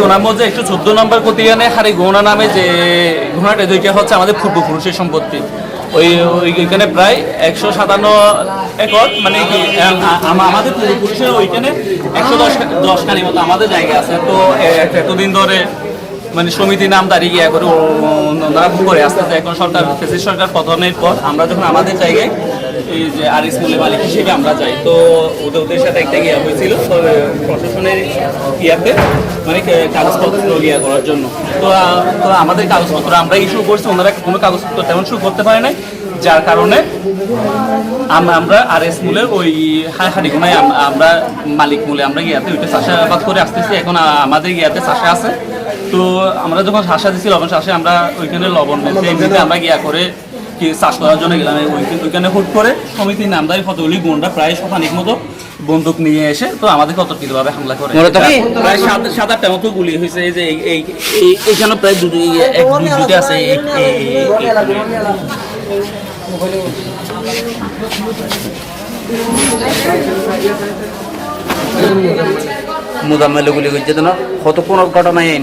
গোনার মধ্যে চোদ্দ নম্বর কতিয়ানে হারি গোনা নামে যে ঘোড়াটা দুইটা হচ্ছে আমাদের সম্পত্তি। ওই, ওই- ওইখানে প্রায় একশো সাতান্ন একর মানে আমাদের ওইখানে একশো দশ দশ খানি মতো আমাদের জায়গা আছে। তো এতদিন ধরে মানে সমিতি নাম দাঁড়িয়ে গিয়ে করে ওনারা করে আসতে আসতে এখন সরকার সরকার পতনের পর আমরা যখন আমাদের জায়গায় এই যে আর স্কুলের মালিক হিসেবে আমরা যাই। তো ওদের ওদের সাথে একটা ইয়া হয়েছিল প্রশাসনের ইয়াতে মানে কাগজপত্র ইয়া করার জন্য। তো তো আমাদের কাগজপত্র আমরা ইস্যু করছি, ওনারা কোনো কাগজপত্র তেমন শুরু করতে পারে নাই, যার কারণে আমরা আর এস মূলের ওই হাড়ি হাড়িগুনায় আমরা মালিক মূলে আমরা ইয়াতে ওইটা চাষাবাদ করে আসতেছি। এখন আমাদের ইয়াতে চাষা আছে। তো আমরা যখন শাসা দিচ্ছি লবণ শাসে আমরা ওইখানে লবণ আমরা গিয়া করে কি চাষ করার জন্য গেলাম ওইখানে হুট করে সমিতির নামদারি কতগুলি গুন্ডা প্রায় শতানিক মতো বন্দুক নিয়ে এসে তো আমাদের কতর্কিতভাবে হামলা করে? প্রায় সাত সাত আটটা মতো গুলি হয়েছে এই যে এই- এই এই- এইখানে প্রায় দুটো এক দুটো আছে মুজাম্মেল গুলি করছে তো না? কত কোন ঘটনা আইন?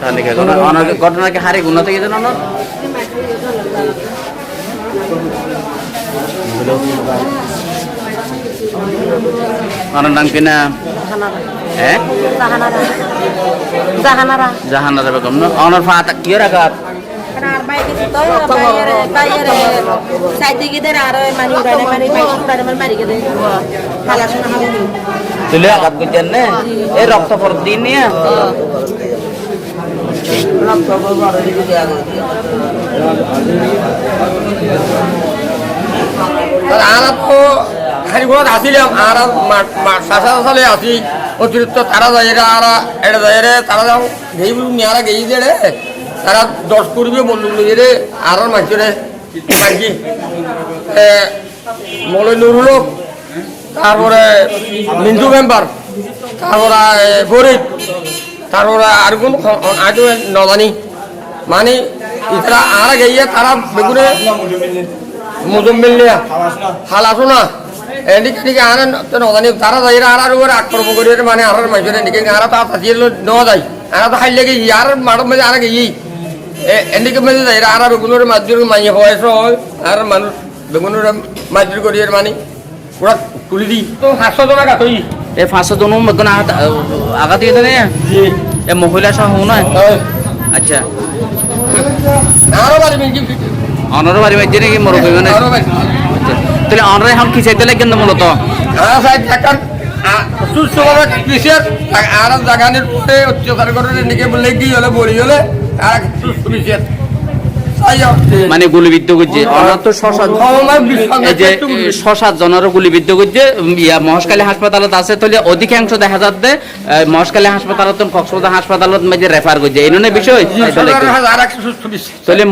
তাহলে কি ঘটনা অনেক ঘটনা কি হারে গুণ থেকে জানো না? ওনার নাম কি না? হ্যাঁ? জাহানারা। বেগম না? ওনার ফা কি তুলে আঘাত করছেন না? এই রক্ত পর দিন নিয়ে অতিরিক্ত তারা তারা যাও গেই বলুন মেয়ারা গেই যে তারা দশ করবে বললুম নিজে রে আর মাঝে মাঝি মলয় নুরুল তারপরে মিন্টু মেম্বার, তারপরে তারপরে কোন আজ নজানি মানে ইতারা আর গেইয়ে তারা বেগুনে মুজম্মিল নিয়া হাল আসো না। এদিকে এদিকে আর নজানি তারা যাই আর আর ওর আক্রমণ করি মানে আর মাইজরে এদিকে আর তা তাজিয়ে ন যাই আর তো হাইলে গেই আর মাড়ম মেজে আর গেই এদিকে মেজে যাই আর বেগুনের মাঝুর মাইয়ে হয়েছে হয় আর মানুষ বেগুনের মাঝুর করি মানে ওরা তুলি দি। তো সাতশো টাকা কাটই এই পাঁচশো জন বেগুন আঘাত আঘাত দিয়ে মহিলা সহ না? আচ্ছা। আরও বাড়ি মিঞ্জি অনর বাড়ি মাঝে নাকি মরবি মানে আচ্ছা। তাহলে অনর এখন কি চাইতে লাগেন না মূলত? আর সাইড থাকান। সুস্থভাবে কৃষির আর জাগানের পরে অত্যাচার করে নিকে বলে কি হলে বলি হলে আর সুস্থ কৃষির। মানে গুলিবিদ্ধ করছে। অনর তো শশা এই যে শশা জনের গুলিবিদ্ধ করছে। ইয়া মহেশখালী হাসপাতালত আছে তাহলে অধিকাংশ দেখা যাচ্ছে মহাশকালী হাসপাতালত কক্সবাজার হাসপাতালত মাঝে রেফার করছে। এই বিষয়? তাহলে